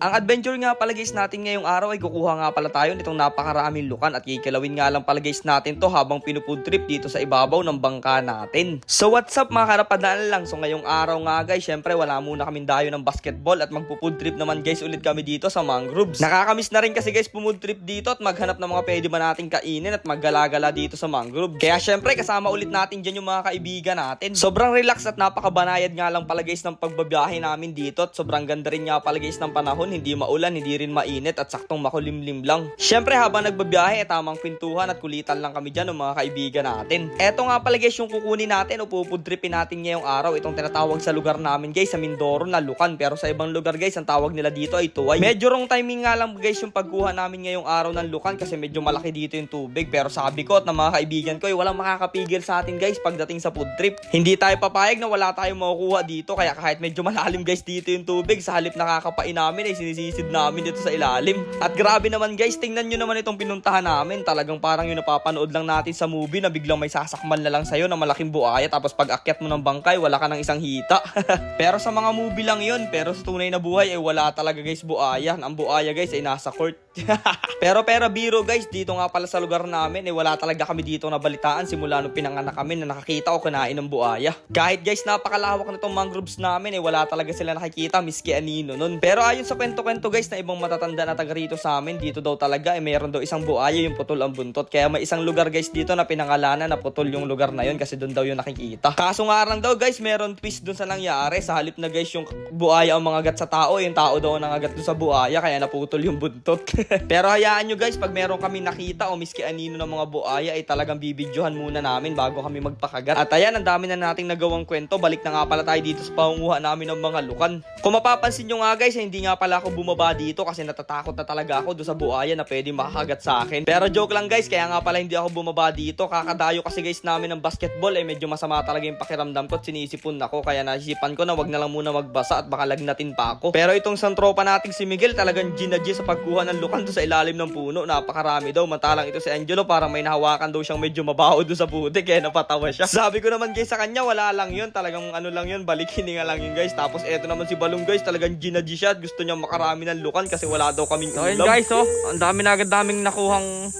Ang adventure nga pala guys natin ngayong araw ay kukuha nga pala tayo nitong napakaraming lukan at kikilawin nga lang pala guys natin to habang pinufood trip dito sa ibabaw ng bangka natin. So what's up mga karapadaan lang. So ngayong araw nga guys, syempre wala muna kaming dayo ng basketball at magpo-food trip naman guys ulit kami dito sa mangroves. Nakakamiss na rin kasi guys pumood trip dito at maghanap ng mga pwede ba nating kainin at maggalagala dito sa mangrove. Kaya syempre kasama ulit natin dyan yung mga kaibigan natin. Sobrang relax at napakabanayad nga lang pala guys ng pagbabiyahe namin dito at sobrang ganda rin nga pala guys ng panahon. Hindi maulan, hindi rin mainit at saktong makulimlim lang. Syempre habang nagbabiyahe, eh, tamang pintuhan at kulitan lang kami dyan ng mga kaibigan natin. Eto nga pala guys yung kukunin natin o pupudripin natin ngayong araw. Itong tinatawag sa lugar namin guys sa Mindoro na Lukan. Pero sa ibang lugar guys, ang tawag nila dito ay Tuway. Medyo wrong timing nga lang guys yung pagkuha namin ngayong araw ng Lukan kasi medyo malaki dito yung tubig. Pero sabi ko at ng mga kaibigan ko, ay walang makakapigil sa atin guys pagdating sa food trip. Hindi tayo papayag na wala tayong makukuha dito. Kaya kahit medyo malalim guys dito yung tubig, sa halip nakakapain namin ay sinisisid namin dito sa ilalim. At grabe naman guys, tingnan nyo naman itong pinuntahan namin. Talagang parang yung napapanood lang natin sa movie na biglang may sasakmal na lang sa'yo na malaking buhaya tapos pag akyat mo ng bangkay, wala ka ng isang hita. pero sa mga movie lang yun, pero sa tunay na buhay ay wala talaga guys buhaya. Ang buhaya guys ay nasa court. pero pero biro guys, dito nga pala sa lugar namin eh wala talaga kami dito na balitaan simula nung pinanganak kami na nakakita o kinain ng buhaya. Kahit guys napakalawak na tong mangroves namin eh wala talaga sila nakikita miski anino nun. Pero ayon sa kwento-kwento guys na ibang matatanda na taga rito sa amin, dito daw talaga eh meron daw isang buhaya yung putol ang buntot. Kaya may isang lugar guys dito na pinangalanan na putol yung lugar na yun kasi doon daw yung nakikita. Kaso nga lang daw guys, meron twist doon sa nangyari. Sa halip na guys yung buhaya ang mga gat sa tao, yung tao daw ang nangagat doon sa buhaya kaya naputol yung buntot. Pero hayaan nyo guys, pag meron kami nakita o miski anino ng mga buhaya ay talagang bibidyohan muna namin bago kami magpakagat. At ayan, ang dami na nating nagawang kwento. Balik na nga pala tayo dito sa pangunguha namin ng mga lukan. Kung mapapansin nyo nga guys, hindi nga pala ako bumaba dito kasi natatakot na talaga ako doon sa buhaya na pwede makakagat sa akin. Pero joke lang guys, kaya nga pala hindi ako bumaba dito. Kakadayo kasi guys namin ng basketball eh medyo masama talaga yung pakiramdam ko at sinisipon ako. Kaya naisipan ko na wag na lang muna magbasa at baka lagnatin pa ako. Pero itong isang tropa nating si Miguel talagang ginadji sa pagkuha ng lukan doon sa ilalim ng puno. Napakarami daw. Mantalang ito si Angelo parang may nahawakan daw siyang medyo mabaho doon sa putik kaya napatawa siya. Sabi ko naman guys sa kanya wala lang yun. Talagang ano lang yun. Balik hininga lang yun guys. Tapos eto naman si Balong guys talagang ginadji siya at gusto niya makarami ng lukan kasi wala daw kaming So ulam. yun guys, oh, ang dami na agad daming nakuhang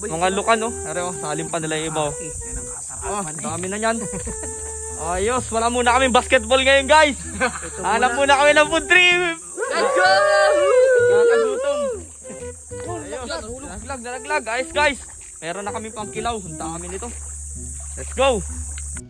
mga lukan, oh. Pero, salim pa nila yung iba, oh. Oh, ang dami na yan. Ayos, wala muna kaming basketball ngayon, guys. Hanap muna kami ng food trip. Let's go! Nakakagutom. Ayos, nalaglag, nalaglag. Ayos, guys. Meron na kami pang kilaw. Ang dami nito. Let's go!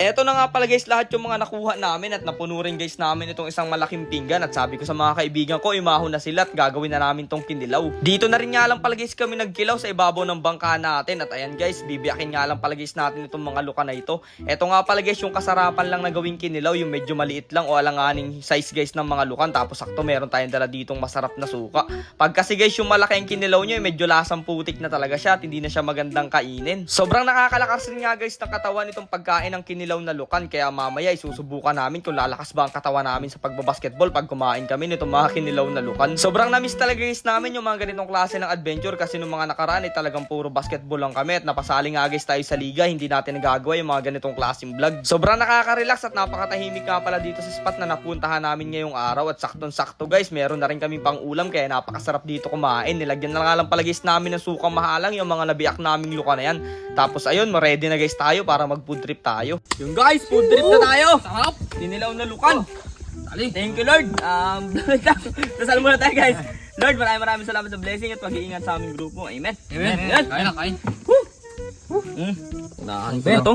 Eto na nga pala guys lahat yung mga nakuha namin at napuno rin guys namin itong isang malaking pinggan at sabi ko sa mga kaibigan ko imaho na sila at gagawin na namin tong kinilaw. Dito na rin nga lang pala guys kami nagkilaw sa ibabaw ng bangka natin at ayan guys bibiyakin nga lang pala guys natin itong mga luka na ito. Eto nga pala guys yung kasarapan lang na gawing kinilaw yung medyo maliit lang o alanganing size guys ng mga lukan tapos sakto meron tayong dala ditong masarap na suka. Pag kasi guys yung malaki ang kinilaw nyo eh, medyo lasang putik na talaga siya at hindi na siya magandang kainin. Sobrang nakakalakas rin nga guys ng katawan itong pagkain ng kinilaw na lukan kaya mamaya isusubukan namin kung lalakas ba ang katawan namin sa pagbabasketball pag kumain kami nitong mga kinilaw na lukan. Sobrang namiss talaga guys namin yung mga ganitong klase ng adventure kasi nung mga nakaraan ay talagang puro basketball lang kami at napasali nga guys tayo sa liga hindi natin nagagawa yung mga ganitong klaseng vlog. Sobrang nakaka-relax at napakatahimik nga pala dito sa spot na napuntahan namin ngayong araw at saktong-sakto guys meron na rin kami pang ulam kaya napakasarap dito kumain. Nilagyan na nga lang pala guys namin ng sukang mahalang yung mga nabiyak naming luka na yan. Tapos ayun, ready na guys tayo para mag food trip tayo. Yung guys, food trip na tayo. Sarap. Dinilaw na lukan. Dali. Thank you Lord. Um, dasal muna tayo guys. Lord, maraming maraming salamat sa blessing at pag-iingat sa aming grupo. Amen. Amen. Amen. Kain na, kain. Mm. Unahan ko na to.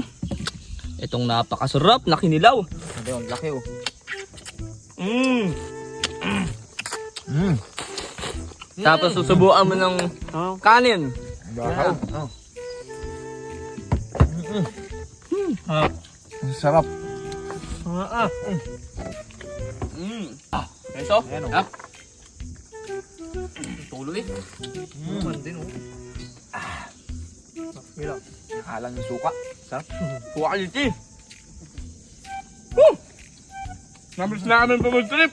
Itong napakasarap na kinilaw. Sabi, ang laki, oh. Mm. Mm. Tapos susubuan mo ng kanin. Bakaw. Oh. Ang sarap. Ah, ah. Mm. Ah, eso? Ayan, oh. Ah. Tuloy. Mm. Man din, oh. Mira. Halang yung suka. Sarap. Quality. Woo! Namiss namin pa trip.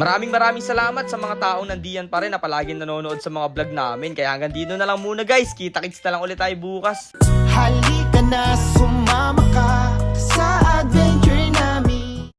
Maraming maraming salamat sa mga taong nandiyan pa rin na palaging nanonood sa mga vlog namin. Kaya hanggang dito na lang muna guys. Kita-kits na lang ulit tayo bukas. Halika na sumama ka.